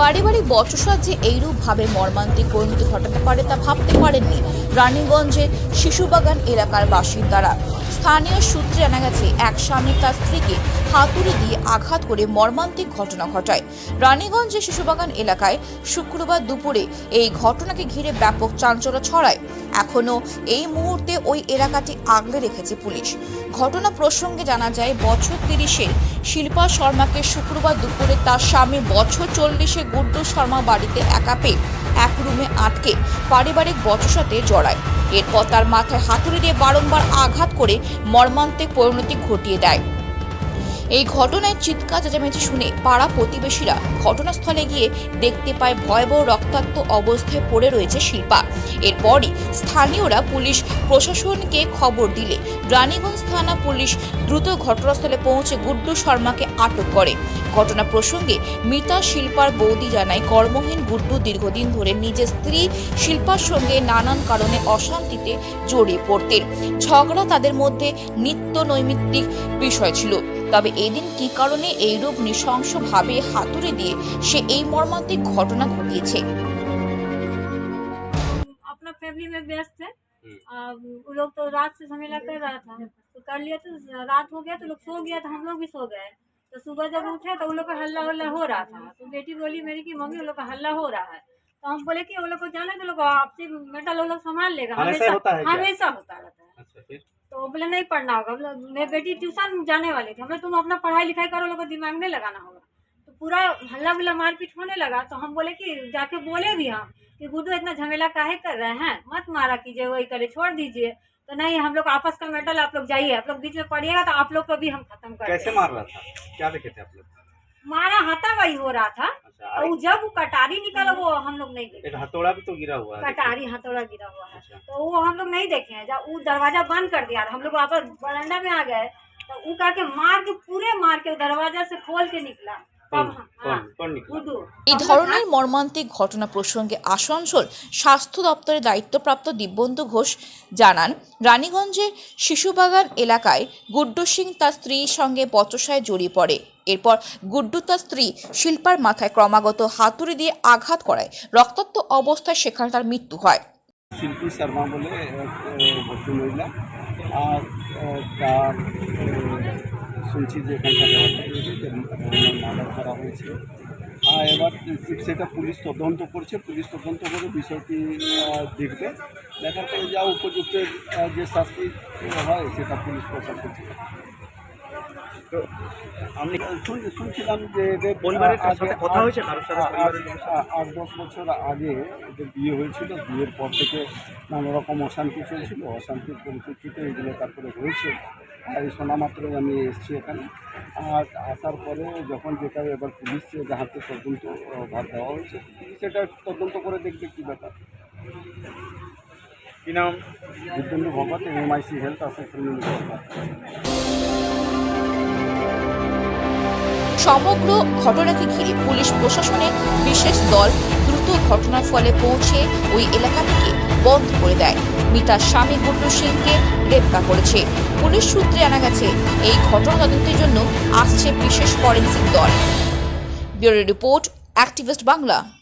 পারিবারিক বচসা যে এইরূপভাবে মর্মান্তিক পরিণতি ঘটাতে পারে তা ভাবতে পারেননি। রানীগঞ্জের শিশুবাগান এলাকার বাসিন্দারা। স্থানীয় সূত্রে জানা গেছে, এক স্বামী তার স্ত্রীকে হাতুড়ি দিয়ে আঘাত করে মর্মান্তিক ঘটনা ঘটায়। রানীগঞ্জের শিশুবাগান এলাকায় শুক্রবার দুপুরে এই ঘটনাকে ঘিরে ব্যাপক চাঞ্চল্য ছড়ায়। এখনও এই মুহূর্তে ওই এলাকাটি আগলে রেখেছে পুলিশ। ঘটনা প্রসঙ্গে জানা যায়, বছর তিরিশে শিল্পা শর্মাকে শুক্রবার দুপুরে তার স্বামী বছর চল্লিশে গুড্ডু শর্মা বাড়িতে একা পেয়ে এক রুমে আটকে পারিবারিক বচসাতে জড়ায় এরপর তার মাথায় হাতুড়ি দিয়ে বারংবার আঘাত করে মর্মান্তিক পরিণতি ঘটিয়ে দেয়। এই ঘটনায় চিৎকার চেঁচামেচি শুনে পাড়া প্রতিবেশীরা ঘটনাস্থলে গিয়ে দেখতে পায় ভয়াবহ রক্তাক্ত অবস্থায় পড়ে রয়েছে শিল্পা। এরপরই স্থানীয়রা পুলিশ প্রশাসনকে খবর দিলে। রানীগঞ্জ থানা পুলিশ দ্রুত ঘটনাস্থলে পৌঁছে গুড্ডু শর্মাকে আটক করে। ঘটনা প্রসঙ্গে মিতা শিল্পার বৌদি জানায়, কর্মহীন গুড্ডু দীর্ঘদিন ধরে নিজের স্ত্রী শিল্পার সঙ্গে নানান কারণে অশান্তিতে জড়িয়ে পড়তেন। ঝগড়া তাদের মধ্যে নিত্য নৈমিত্তিক বিষয় ছিল। তবে এদিন কী কারণে এইরূপ নৃশংসভাবে হাতুড়ি দিয়ে সে এই মর্মান্তিক ঘটনা ঘটিয়েছে अपना फैमिली में व्यस्त थे हम्म। आ, वो लोग तो रात से झमेला कर रहा था तो कर लिया तो रात हो गया तो लोग सो गया तो हम लोग भी सो गए तो सुबह जब उठे तो उन लोग का हल्ला हल्ला हो रहा था तो बेटी बोली मेरी की मम्मी उन लोग का हल्ला हो रहा है तो हम बोले कि वो लोग को जाने तो लोग आपसे मेटल वो लोग संभाल लेगा हमेशा होता है क्या? हमेशा होता रहता है अच्छा फिर तो बोले नहीं पढ़ना होगा। बोले, मेरी बेटी ट्यूशन जाने वाली थी। हमने तुम अपना पढ़ाई लिखाई करो लोग को दिमाग नहीं लगाना होगा। तो पूरा हल्ला गुल्ला मारपीट होने लगा। तो हम बोले कि जाके बोले भी हम कि गुड्डू इतना झमेला काहे कर रहे हैं? मत मारा कीजिए वही करे छोड़ दीजिए। तो नहीं हम लोग आपस का मेटल आप लोग जाइए आप लोग बीच में पढ़िएगा तो आप लोग को भी हम खत्म कर कैसे। मार रहा था? क्या थे आप लोग? मारा हाथा वही हो रहा था। अच्छा और जब वो कटारी निकला वो हम लोग नहीं देखे। हथौड़ा भी तो गिरा हुआ है। कटारी हथौड़ा गिरा हुआ है। अच्छा। तो वो हम लोग नहीं देखे हैं। जब वो दरवाज़ा बंद कर दिया हम लोग वापस बरंडा में आ गए तो वो करके मार के पूरे मार के दरवाज़ा से खोल के निकला। এই ধরনের মর্মান্তিক ঘটনা প্রসঙ্গে আসানসোল স্বাস্থ্য দপ্তরের দায়িত্বপ্রাপ্ত দিব্যন্ত ঘোষ জানান রানীগঞ্জের শিশুবাগান এলাকায় গুড্ডু সিং তার স্ত্রীর সঙ্গে বচসায় জড়িয়ে পড়ে। এরপর গুড্ডু তার স্ত্রী শিল্পার মাথায় ক্রমাগত হাতুড়ি দিয়ে আঘাত করায়। রক্তাক্ত অবস্থায় সেখানে তার মৃত্যু হয়। শিল্পী শর্মা বলে মহিলা আর তার শুনছি যে এখানকার মার্ডার করা হয়েছে। আর এবার সেটা পুলিশ তদন্ত করছে। পুলিশ তদন্ত করে বিষয়টি দেখবে। দেখার পরে যা উপযুক্ত যে শাস্তি হয় সেটা পুলিশ প্রশাসন তো শুন- শুনছিলাম যে পরিবারের সাথে কথা হয়েছে? আট দশ বছর আগে এদের বিয়ে হয়েছিল বিয়ের পর থেকে নানা রকম অশান্তি চলছিল। অশান্তির পরিপ্রেক্ষিতে এগুলো তারপরে হয়েছে। আর এই শোনা মাত্রই আমি এসেছি এখানে। আর আসার পরে যখন যেটা এবার পুলিশ যাহাতে তদন্ত ভার দেওয়া হয়েছে সেটা তদন্ত করে দেখবে কী ব্যাপার। কি নাম? বিদ্যুন্দ ভগত এমআইসি হেলথ অ্যাসেসমেন্ট সমগ্র ঘটনাকে ঘিরে পুলিশ প্রশাসনের বিশেষ দল দ্রুত ঘটনার ফলে পৌঁছে ওই এলাকাটিকে বন্ধ করে দেয়। মিতার স্বামী গুড্ডু সিংকে গ্রেপ্তার করেছে। পুলিশ সূত্রে জানা গেছে, এই ঘটনা তদন্তের জন্য আসছে বিশেষ ফরেন্সিক দল। Bureau report, activist Bangla.